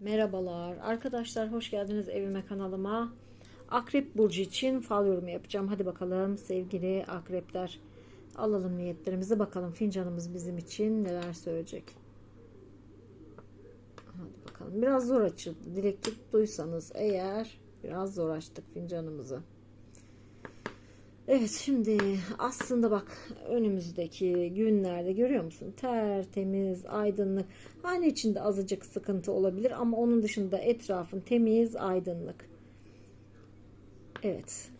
Merhabalar arkadaşlar hoş geldiniz evime kanalıma. Akrep burcu için fal yorumu yapacağım. Hadi bakalım sevgili akrepler. Alalım niyetlerimizi bakalım fincanımız bizim için neler söyleyecek. Hadi bakalım. Biraz zor açıldı. Dilek tuttuysanız eğer biraz zor açtık fincanımızı. Evet şimdi aslında bak önümüzdeki günlerde görüyor musun? Tertemiz, aydınlık. Hani içinde azıcık sıkıntı olabilir ama onun dışında etrafın temiz, aydınlık. Evet.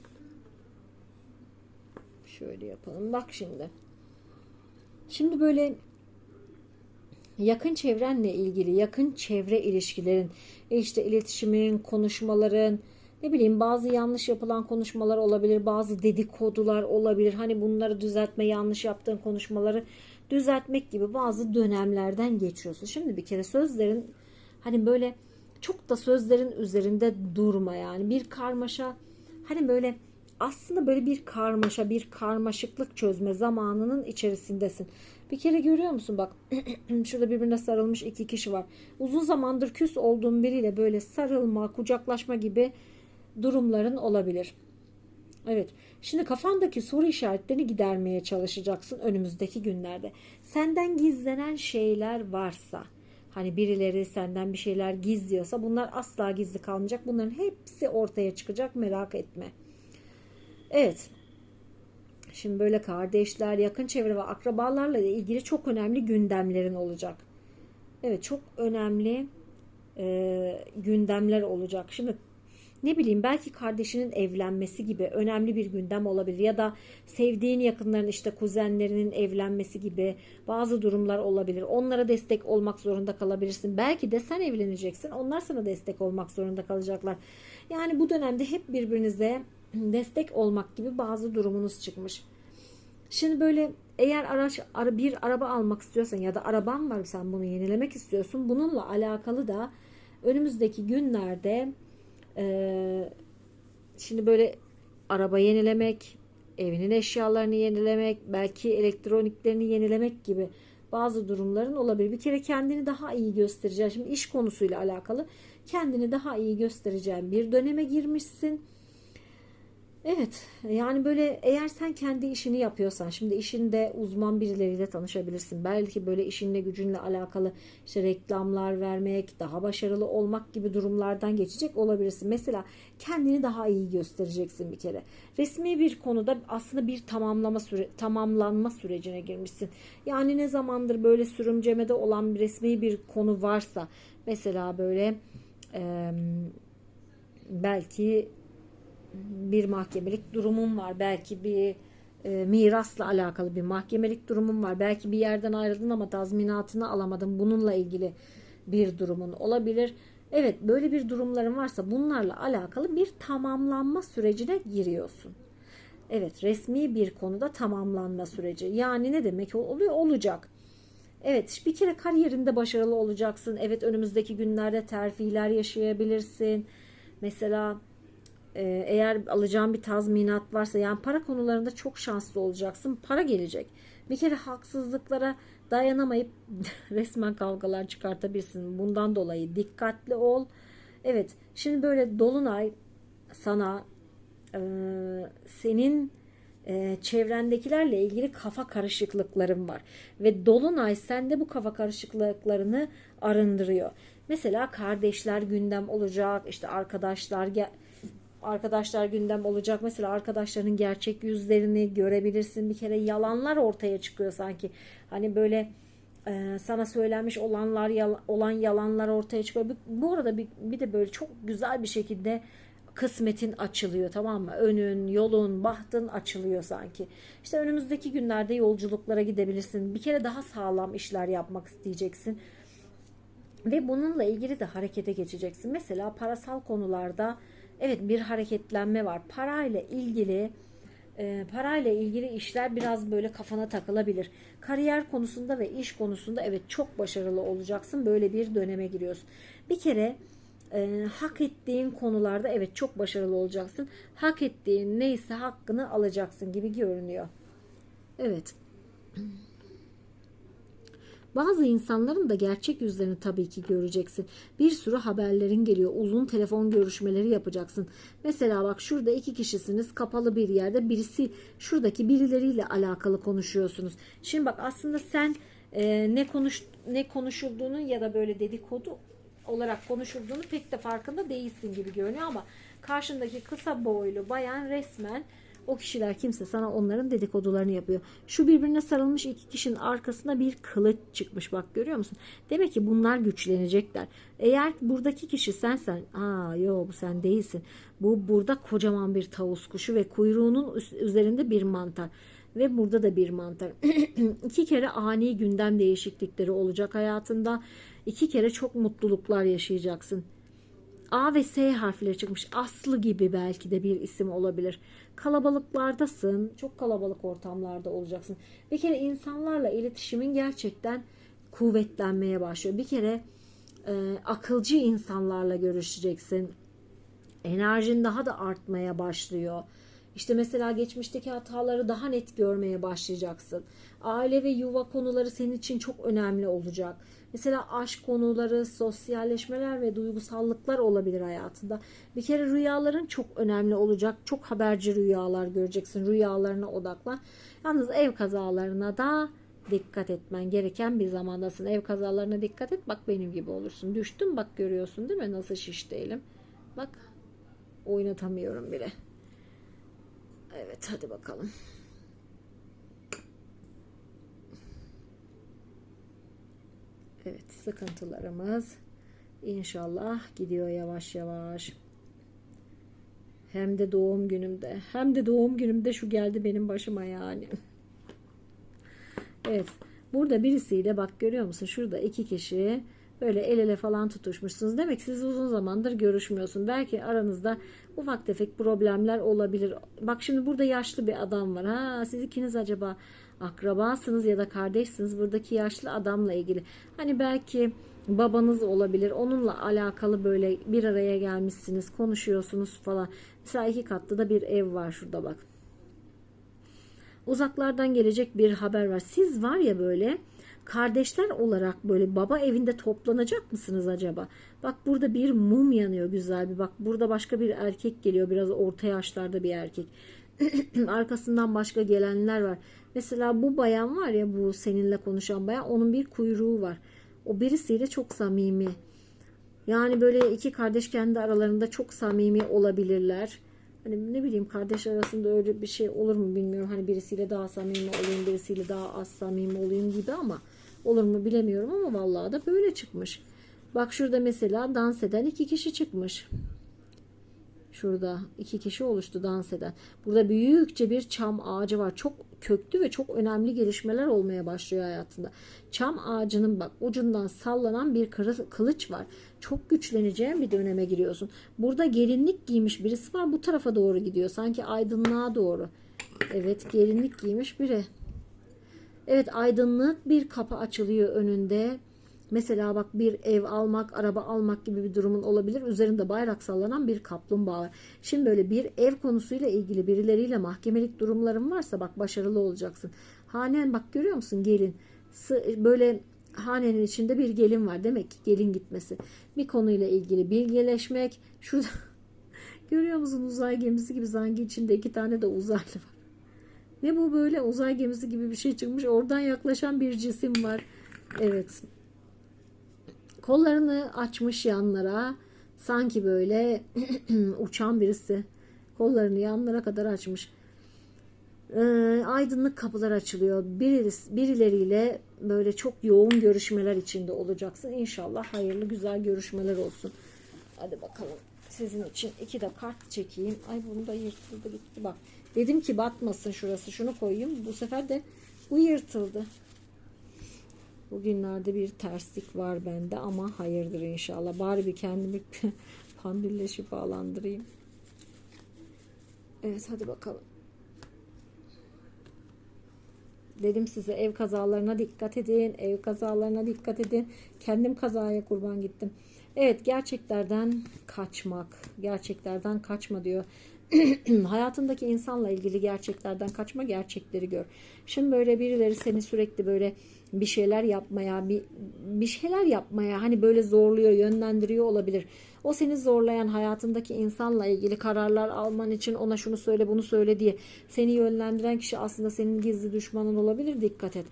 Şöyle yapalım. Bak şimdi. Şimdi böyle yakın çevrenle ilgili, yakın çevre ilişkilerin, işte iletişimin, konuşmaların, ne bileyim bazı yanlış yapılan konuşmalar olabilir, bazı dedikodular olabilir. Hani bunları düzeltme, yanlış yaptığın konuşmaları düzeltmek gibi bazı dönemlerden geçiyorsun. Şimdi bir kere sözlerin hani böyle çok da sözlerin üzerinde durma yani bir karmaşa hani böyle aslında böyle bir karmaşa, bir karmaşıklık çözme zamanının içerisindesin. Bir kere görüyor musun bak şurada birbirine sarılmış iki kişi var. Uzun zamandır küs olduğun biriyle böyle sarılma, kucaklaşma gibi durumların olabilir. Evet. Şimdi kafandaki soru işaretlerini gidermeye çalışacaksın önümüzdeki günlerde. Senden gizlenen şeyler varsa, hani birileri senden bir şeyler gizliyorsa bunlar asla gizli kalmayacak. Bunların hepsi ortaya çıkacak merak etme. Evet. Şimdi böyle kardeşler, yakın çevre ve akrabalarla ilgili çok önemli gündemlerin olacak. Evet çok önemli e, gündemler olacak. Şimdi ne bileyim belki kardeşinin evlenmesi gibi önemli bir gündem olabilir ya da sevdiğin yakınların işte kuzenlerinin evlenmesi gibi bazı durumlar olabilir. Onlara destek olmak zorunda kalabilirsin. Belki de sen evleneceksin. Onlar sana destek olmak zorunda kalacaklar. Yani bu dönemde hep birbirinize destek olmak gibi bazı durumunuz çıkmış. Şimdi böyle eğer araç bir araba almak istiyorsan ya da araban var sen bunu yenilemek istiyorsun. Bununla alakalı da önümüzdeki günlerde ee, şimdi böyle araba yenilemek, evinin eşyalarını yenilemek, belki elektroniklerini yenilemek gibi bazı durumların olabilir. Bir kere kendini daha iyi göstereceğin, şimdi iş konusuyla alakalı kendini daha iyi göstereceğin bir döneme girmişsin Evet yani böyle eğer sen kendi işini yapıyorsan şimdi işinde uzman birileriyle tanışabilirsin. Belki böyle işinle gücünle alakalı işte reklamlar vermek, daha başarılı olmak gibi durumlardan geçecek olabilirsin. Mesela kendini daha iyi göstereceksin bir kere. Resmi bir konuda aslında bir tamamlama süre, tamamlanma sürecine girmişsin. Yani ne zamandır böyle sürümcemede olan resmi bir konu varsa mesela böyle e, belki bir mahkemelik durumum var. Belki bir e, mirasla alakalı bir mahkemelik durumum var. Belki bir yerden ayrıldın ama tazminatını alamadın. Bununla ilgili bir durumun olabilir. Evet böyle bir durumların varsa bunlarla alakalı bir tamamlanma sürecine giriyorsun. Evet resmi bir konuda tamamlanma süreci. Yani ne demek oluyor? Olacak. Evet bir kere kariyerinde başarılı olacaksın. Evet önümüzdeki günlerde terfiler yaşayabilirsin. Mesela eğer alacağın bir tazminat varsa yani para konularında çok şanslı olacaksın. Para gelecek. Bir kere haksızlıklara dayanamayıp resmen kavgalar çıkartabilirsin. Bundan dolayı dikkatli ol. Evet şimdi böyle dolunay sana e, senin e, çevrendekilerle ilgili kafa karışıklıkların var. Ve dolunay sende bu kafa karışıklıklarını arındırıyor. Mesela kardeşler gündem olacak, işte arkadaşlar gel arkadaşlar gündem olacak. Mesela arkadaşlarının gerçek yüzlerini görebilirsin. Bir kere yalanlar ortaya çıkıyor sanki. Hani böyle e, sana söylenmiş olanlar yal, olan yalanlar ortaya çıkıyor. Bu arada bir, bir de böyle çok güzel bir şekilde kısmetin açılıyor tamam mı? Önün, yolun, bahtın açılıyor sanki. İşte önümüzdeki günlerde yolculuklara gidebilirsin. Bir kere daha sağlam işler yapmak isteyeceksin. Ve bununla ilgili de harekete geçeceksin. Mesela parasal konularda Evet bir hareketlenme var. Parayla ilgili e, parayla ilgili işler biraz böyle kafana takılabilir. Kariyer konusunda ve iş konusunda evet çok başarılı olacaksın. Böyle bir döneme giriyorsun. Bir kere e, hak ettiğin konularda evet çok başarılı olacaksın. Hak ettiğin neyse hakkını alacaksın gibi görünüyor. Evet. Bazı insanların da gerçek yüzlerini tabii ki göreceksin. Bir sürü haberlerin geliyor. Uzun telefon görüşmeleri yapacaksın. Mesela bak şurada iki kişisiniz kapalı bir yerde. Birisi şuradaki birileriyle alakalı konuşuyorsunuz. Şimdi bak aslında sen e, ne konuş ne konuşulduğunu ya da böyle dedikodu olarak konuşulduğunu pek de farkında değilsin gibi görünüyor ama karşındaki kısa boylu bayan resmen o kişiler kimse sana onların dedikodularını yapıyor. Şu birbirine sarılmış iki kişinin arkasına bir kılıç çıkmış bak görüyor musun? Demek ki bunlar güçlenecekler. Eğer buradaki kişi sensen aa yo bu sen değilsin. Bu burada kocaman bir tavus kuşu ve kuyruğunun üzerinde bir mantar. Ve burada da bir mantar. İki kere ani gündem değişiklikleri olacak hayatında. İki kere çok mutluluklar yaşayacaksın. A ve S harfleri çıkmış. Aslı gibi belki de bir isim olabilir. Kalabalıklardasın. Çok kalabalık ortamlarda olacaksın. Bir kere insanlarla iletişimin gerçekten kuvvetlenmeye başlıyor. Bir kere e, akılcı insanlarla görüşeceksin. Enerjin daha da artmaya başlıyor. İşte mesela geçmişteki hataları daha net görmeye başlayacaksın. Aile ve yuva konuları senin için çok önemli olacak. Mesela aşk konuları, sosyalleşmeler ve duygusallıklar olabilir hayatında. Bir kere rüyaların çok önemli olacak. Çok haberci rüyalar göreceksin. Rüyalarına odaklan. Yalnız ev kazalarına da dikkat etmen gereken bir zamandasın. Ev kazalarına dikkat et. Bak benim gibi olursun. Düştüm bak görüyorsun değil mi? Nasıl şiş değilim. Bak oynatamıyorum bile. Evet hadi bakalım. Evet sıkıntılarımız inşallah gidiyor yavaş yavaş. Hem de doğum günümde. Hem de doğum günümde şu geldi benim başıma yani. Evet. Burada birisiyle bak görüyor musun? Şurada iki kişi böyle el ele falan tutuşmuşsunuz. Demek siz uzun zamandır görüşmüyorsun. Belki aranızda ufak tefek problemler olabilir. Bak şimdi burada yaşlı bir adam var. Ha siz ikiniz acaba akrabasınız ya da kardeşsiniz. Buradaki yaşlı adamla ilgili. Hani belki babanız olabilir. Onunla alakalı böyle bir araya gelmişsiniz, konuşuyorsunuz falan. Mesela iki katlı da bir ev var şurada bak. Uzaklardan gelecek bir haber var. Siz var ya böyle kardeşler olarak böyle baba evinde toplanacak mısınız acaba? Bak burada bir mum yanıyor güzel bir. Bak burada başka bir erkek geliyor. Biraz orta yaşlarda bir erkek. Arkasından başka gelenler var. Mesela bu bayan var ya bu seninle konuşan bayan onun bir kuyruğu var. O birisiyle çok samimi. Yani böyle iki kardeş kendi aralarında çok samimi olabilirler. Hani ne bileyim kardeş arasında öyle bir şey olur mu bilmiyorum. Hani birisiyle daha samimi olayım, birisiyle daha az samimi olayım gibi ama olur mu bilemiyorum ama vallahi da böyle çıkmış. Bak şurada mesela dans eden iki kişi çıkmış. Şurada iki kişi oluştu dans eden. Burada büyükçe bir çam ağacı var. Çok köklü ve çok önemli gelişmeler olmaya başlıyor hayatında. Çam ağacının bak ucundan sallanan bir kılıç var. Çok güçleneceğin bir döneme giriyorsun. Burada gelinlik giymiş birisi var. Bu tarafa doğru gidiyor. Sanki aydınlığa doğru. Evet gelinlik giymiş biri. Evet aydınlık bir kapı açılıyor önünde Mesela bak bir ev almak, araba almak gibi bir durumun olabilir. Üzerinde bayrak sallanan bir kaplumbağa var. Şimdi böyle bir ev konusuyla ilgili birileriyle mahkemelik durumların varsa bak başarılı olacaksın. Hanen bak görüyor musun gelin. Böyle hanenin içinde bir gelin var. Demek ki gelin gitmesi. Bir konuyla ilgili bilgileşmek. Şurada görüyor musun uzay gemisi gibi sanki içinde iki tane de uzaylı var. Ne bu böyle uzay gemisi gibi bir şey çıkmış. Oradan yaklaşan bir cisim var. Evet. Kollarını açmış yanlara. Sanki böyle uçan birisi. Kollarını yanlara kadar açmış. Ee, aydınlık kapılar açılıyor. Birisi, birileriyle böyle çok yoğun görüşmeler içinde olacaksın. İnşallah hayırlı güzel görüşmeler olsun. Hadi bakalım. Sizin için iki de kart çekeyim. Ay bunu da yırtıldı gitti bak. Dedim ki batmasın şurası. Şunu koyayım. Bu sefer de bu yırtıldı. Bugünlerde bir terslik var bende ama hayırdır inşallah. Bari bir kendimi pandille şifalandırayım. Evet hadi bakalım. Dedim size ev kazalarına dikkat edin. Ev kazalarına dikkat edin. Kendim kazaya kurban gittim. Evet gerçeklerden kaçmak. Gerçeklerden kaçma diyor. hayatındaki insanla ilgili gerçeklerden kaçma gerçekleri gör. Şimdi böyle birileri seni sürekli böyle bir şeyler yapmaya, bir, bir şeyler yapmaya hani böyle zorluyor, yönlendiriyor olabilir. O seni zorlayan hayatındaki insanla ilgili kararlar alman için ona şunu söyle, bunu söyle diye seni yönlendiren kişi aslında senin gizli düşmanın olabilir. Dikkat et.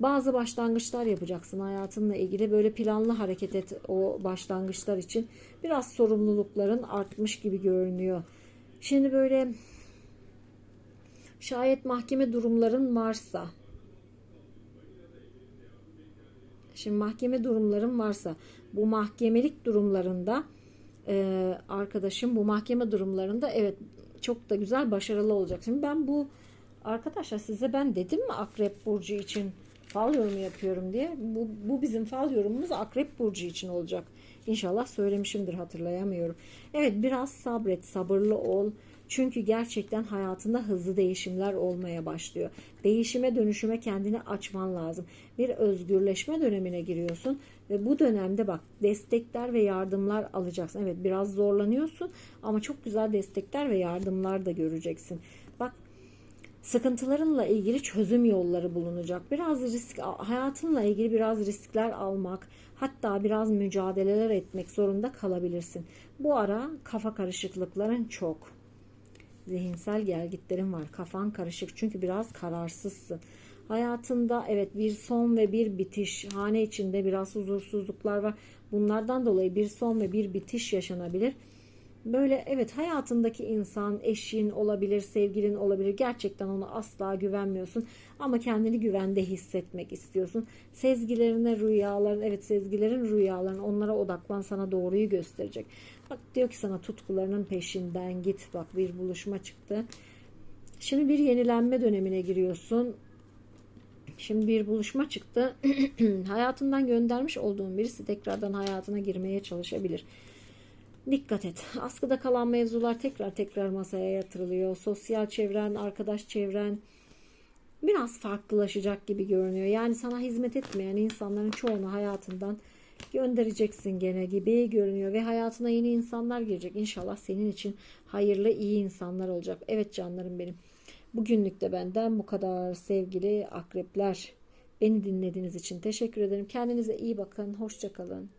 Bazı başlangıçlar yapacaksın hayatınla ilgili. Böyle planlı hareket et o başlangıçlar için. Biraz sorumlulukların artmış gibi görünüyor. Şimdi böyle şayet mahkeme durumların varsa Şimdi mahkeme durumların varsa bu mahkemelik durumlarında e, arkadaşım bu mahkeme durumlarında evet çok da güzel başarılı olacak. Şimdi ben bu arkadaşlar size ben dedim mi Akrep Burcu için fal yorumu yapıyorum diye. Bu, bu bizim fal yorumumuz Akrep Burcu için olacak. İnşallah söylemişimdir hatırlayamıyorum. Evet biraz sabret sabırlı ol. Çünkü gerçekten hayatında hızlı değişimler olmaya başlıyor. Değişime dönüşüme kendini açman lazım. Bir özgürleşme dönemine giriyorsun ve bu dönemde bak destekler ve yardımlar alacaksın. Evet biraz zorlanıyorsun ama çok güzel destekler ve yardımlar da göreceksin. Bak sıkıntılarınla ilgili çözüm yolları bulunacak. Biraz risk hayatınla ilgili biraz riskler almak, hatta biraz mücadeleler etmek zorunda kalabilirsin. Bu ara kafa karışıklıkların çok. Zihinsel gelgitlerin var. Kafan karışık çünkü biraz kararsızsın. Hayatında evet bir son ve bir bitiş, hane içinde biraz huzursuzluklar var. Bunlardan dolayı bir son ve bir bitiş yaşanabilir. Böyle evet hayatındaki insan, eşin olabilir, sevgilin olabilir. Gerçekten ona asla güvenmiyorsun ama kendini güvende hissetmek istiyorsun. Sezgilerine, rüyaların, evet sezgilerin, rüyaların onlara odaklan sana doğruyu gösterecek. Bak diyor ki sana tutkularının peşinden git. Bak bir buluşma çıktı. Şimdi bir yenilenme dönemine giriyorsun. Şimdi bir buluşma çıktı. Hayatından göndermiş olduğun birisi tekrardan hayatına girmeye çalışabilir. Dikkat et. Askıda kalan mevzular tekrar tekrar masaya yatırılıyor. Sosyal çevren, arkadaş çevren biraz farklılaşacak gibi görünüyor. Yani sana hizmet etmeyen insanların çoğunu hayatından göndereceksin gene gibi görünüyor ve hayatına yeni insanlar girecek. İnşallah senin için hayırlı, iyi insanlar olacak. Evet canlarım benim. Bugünlük de benden bu kadar sevgili akrepler. Beni dinlediğiniz için teşekkür ederim. Kendinize iyi bakın. Hoşçakalın.